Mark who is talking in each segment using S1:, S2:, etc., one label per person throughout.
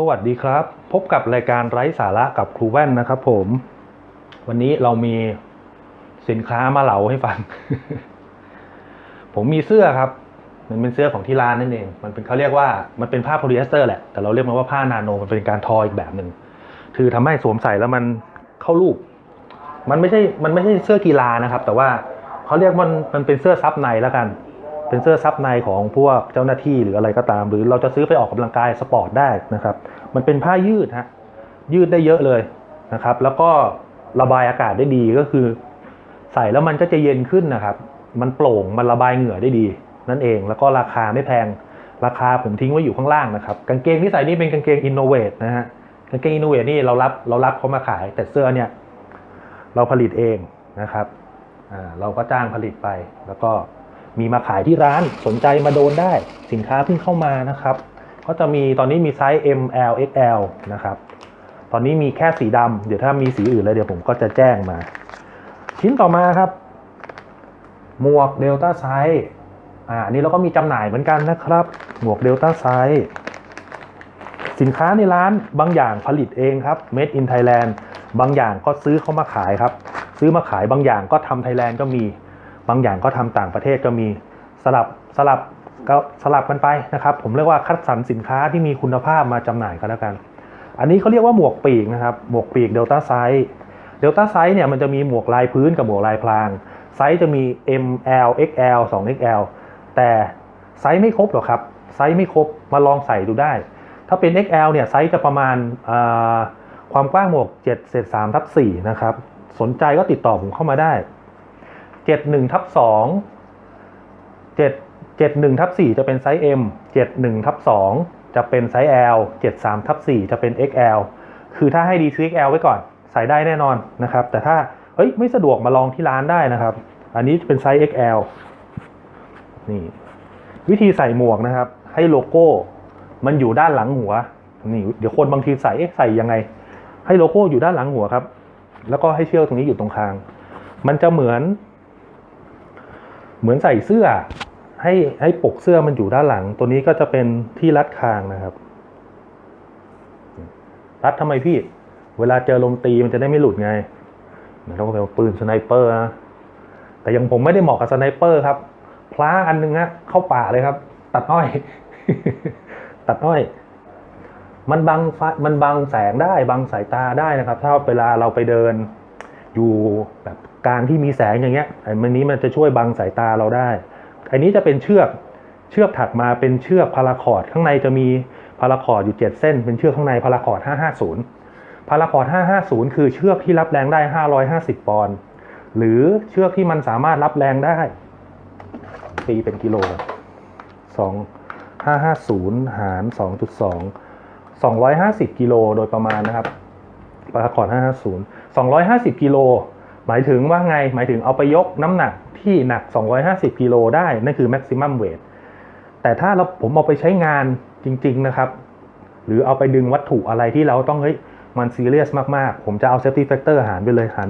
S1: สวัสดีครับ พบกับรายการไร้สาระกับครูแว่นนะครับผม วันนี้เรามีสินค้ามาเหลาให้ฟัง ผมมีเสื้อครับ มันเป็นเสื้อของที่ร้านนั่นเอง มันเป็นเขาเรียกว่ามันเป็นผ้าโพลีเอสเตอร์แหละ แต่เราเรียกมันว่าผ้านาโนมันเป็นการทออีกแบบหนึ่งคือทำให้สวมใส่แล้วมันเข้ารูป มันไม่ใช่มันไม่ใช่เสื้อกีฬานะครับ แต่ว่าเขาเรียกมันมันเป็นเสื้อซับในแล้วกัน เป็นเสื้อซับในของพวกเจ้าหน้าที่หรืออะไรก็ตาม หรือเราจะซื้อไปออกกำลังกายสปอร์ตได้นะครับ มันเป็นผ้ายืดฮะยืดได้เยอะเลยนะครับ แล้วก็ระบายอากาศได้ดีก็คือ ใส่แล้วมันก็จะเย็นขึ้นนะครับ มันโปร่งมันระบายเหงื่อได้ดี นั่นเองแล้วก็ราคาไม่แพงราคาผมทิ้งไว้อยู่ข้างล่างนะครับกางเกงที่ใส่นี่เป็นกางเกงอินโนเวทนะฮะกางเกงอินโนเวทนี่เรารับเรารับเขามาขาย แต่เสื้อเนี่ยเราผลิตเองนะครับอ่าเราก็จ้างผลิตไปแล้วก็ มีมาขายที่ร้านสนใจมาโดนได้สินค้าเพิ่งเข้ามานะครับ ก็จะมีตอนนี้มีไซส์ M L X L นะครับตอนนี้มีแค่สีดำเดี๋ยวถ้ามีสีอื่นแล้วเดี๋ยวผมก็จะแจ้งมา ชิ้นต่อมาครับ หมวกเดลต้าไซส์อ่าอันนี้เราก็มีจำหน่ายเหมือนกันนะครับ หมวกเดลต้าไซส์สินค้าในร้านบางอย่างผลิตเองครับ made in Thailand บางอย่างก็ซื้อเข้ามาขายครับ ซื้อมาขายบางอย่างก็ทำไทยแลนด์ก็มี บางอย่างก็ทำต่างประเทศก็มีสลับสลับก็สลับกันไปนะครับ ผมเรียกว่าคัดสรรสินค้าที่มีคุณภาพมาจำหน่ายกันแล้วกัน อันนี้เขาเรียกว่าหมวกปีกนะครับหมวกปีกเดลต้าไซส์เดลต้าไซส์เนี่ยมันจะมีหมวกลายพื้นกับหมวกลายพรางไซส์จะมี M L X L 2 XL แต่ไซส์ไม่ครบหรอกครับไซส์ไม่ครบมาลองใส่ดูได้ ถ้าเป็น XL เนี่ยไซส์จะประมาณความกว้างหมวก7เศษ3ทับ4นะครับสนใจก็ติดต่อผมเข้ามาได้ 71ทับ2 7 71ทับ4จะเป็นไซส์ M 71ทับ2จะเป็นไซส์ L 73ทับ4จะเป็น XL คือถ้าให้ดีซื้อ XL ไว้ก่อนใส่ได้แน่นอนนะครับ แต่ถ้าเฮ้ยไม่สะดวกมาลองที่ร้านได้นะครับ อันนี้เป็นไซส์ XL นี่วิธีใส่หมวกนะครับ ให้โลโก้มันอยู่ด้านหลังหัวนี่เดี๋ยวคนบางทีใส่เอ๊ะใส่ยังไง ให้โลโก้อยู่ด้านหลังหัวครับ แล้วก็ให้เชือกตรงนี้อยู่ตรงคาง มันจะเหมือน เหมือนใส่เสื้อ ให้ให้ปกเสื้อมันอยู่ด้านหลัง ตัวนี้ก็จะเป็นที่รัดคางนะครับ รัดทำไมพี่ เวลาเจอลมตีมันจะได้ไม่หลุดไงต้องเป็นปืนสไนเปอร์นะแต่ยังผมไม่ได้เหมาะกับสไนเปอร์ครับ พล้าอันนึงฮะเข้าป่าเลยครับ ตัดอ้อย ตัดอ้อย มันบังมันบังแสงได้บังสายตาได้นะครับ ถ้าเวลาเราไปเดินอยู่แบบ กลางที่มีแสงอย่างเงี้ยไอ้มันนี้มันจะช่วยบังสายตาเราได้ อันนี้จะเป็นเชือกเชือกถักมาเป็นเชือกพาราคอร์ดข้างในจะมีพาราคอร์ดอยู่ 7 เส้น เป็นเชือกข้างในพาราคอร์ด550พาราคอร์ด550 คือเชือกที่รับแรงได้ 550 ปอนด์หรือเชือกที่มันสามารถรับแรงได้ตีเป็นกิโล2 550หาร2.2 250กิโลโดยประมาณนะครับปาราคอร์ด550 250กิโล หมายถึงว่าไงหมายถึงเอาไปยกน้ำหนักที่หนัก 250กิโลได้นั่นคือ maximum weight แต่ถ้าเราผมเอาไปใช้งานจริง ๆนะครับ หรือเอาไปดึงวัตถุอะไรที่เราต้องเฮ้ยมันซีเรียสมาก ๆ ผมจะเอา safety factor หารไปเลยหาร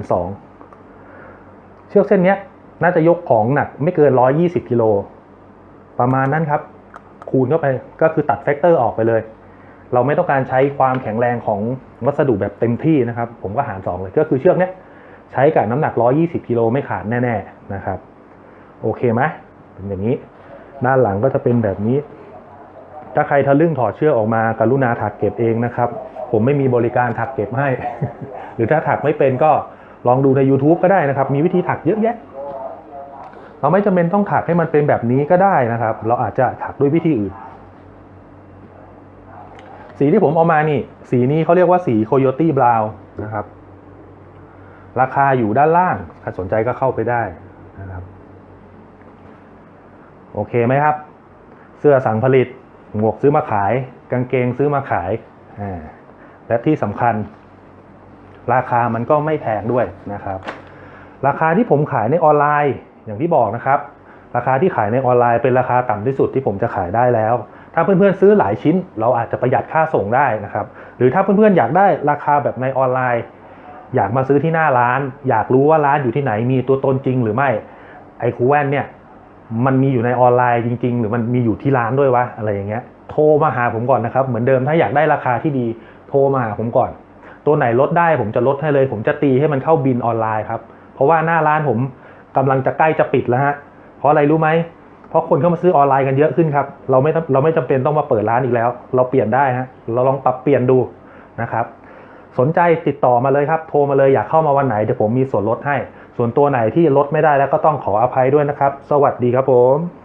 S1: 2 เชือกเส้นเนี้ยน่าจะยกของหนักไม่เกิน 120กิโลประมาณนั้นครับ คูณเข้าไปก็คือตัดแฟกเตอร์ออกไปเลย เราไม่ต้องการใช้ความแข็งแรงของวัสดุแบบเต็มที่นะครับ ผมก็หาร 2 เลยก็คือเชือกเนี้ย ใช้กับน้ำหนัก 120กิโลไม่ขาดแน่ๆนะครับ โอเคไหมเป็นอย่างนี้ ด้านหลังก็จะเป็นแบบนี้ ถ้าใครทะลึ่งถอดเชือกออกมาการุณาถักเก็บเองนะครับ ผมไม่มีบริการถักเก็บให้ หรือถ้าถักไม่เป็นก็ลองดูใน YouTube ก็ได้นะครับ มีวิธีถักเยอะแยะ เราไม่จำเป็นต้องถักให้มันเป็นแบบนี้ก็ได้นะครับ เราอาจจะถักด้วยวิธีอื่น สีที่ผมเอามานี่ สีนี้เขาเรียกว่าสีโคโยตี้บราวนะครับ ราคาอยู่ด้านล่างใครสนใจก็เข้าไปได้นะครับ โอเคไหมครับ เสื้อสั่งผลิตหมวกซื้อมาขาย กางเกงซื้อมาขายอ่าและที่สำคัญ ราคามันก็ไม่แพงด้วยนะครับ ราคาที่ผมขายในออนไลน์อย่างที่บอกนะครับ ราคาที่ขายในออนไลน์เป็นราคาต่ำที่สุดที่ผมจะขายได้แล้ว ถ้าเพื่อนๆซื้อหลายชิ้น เราอาจจะประหยัดค่าส่งได้นะครับ หรือถ้าเพื่อนๆอยากได้ราคาแบบในออนไลน์ อยากมาซื้อที่หน้าร้าน อยากรู้ว่าร้านอยู่ที่ไหนมีตัวตนจริงหรือไม่ไอ้ครูแว่นเนี่ยมันมีอยู่ในออนไลน์จริง ๆ หรือมันมีอยู่ที่ร้านด้วยวะอะไรอย่างเงี้ยโทรมาหาผมก่อนนะครับ เหมือนเดิมถ้าอยากได้ราคาที่ดีโทรมาหาผมก่อน ตัวไหนลดได้ผมจะลดให้เลย ผมจะตีให้มันเข้าบินออนไลน์ครับเพราะว่าหน้าร้านผมกำลังจะใกล้จะปิดแล้วฮะเพราะอะไรรู้ไหมเพราะคนเข้ามาซื้อออนไลน์กันเยอะขึ้นครับเราไม่เราไม่จำเป็นต้องมาเปิดร้านอีกแล้ว เราเปลี่ยนได้ฮะเราลองปรับเปลี่ยนดูนะครับ สนใจติดต่อมาเลยครับ โทรมาเลยอยากเข้ามาวันไหนเดี๋ยวผมมีส่วนลดให้ ส่วนตัวไหนที่ลดไม่ได้แล้วก็ต้องขออภัยด้วยนะครับ สวัสดีครับผม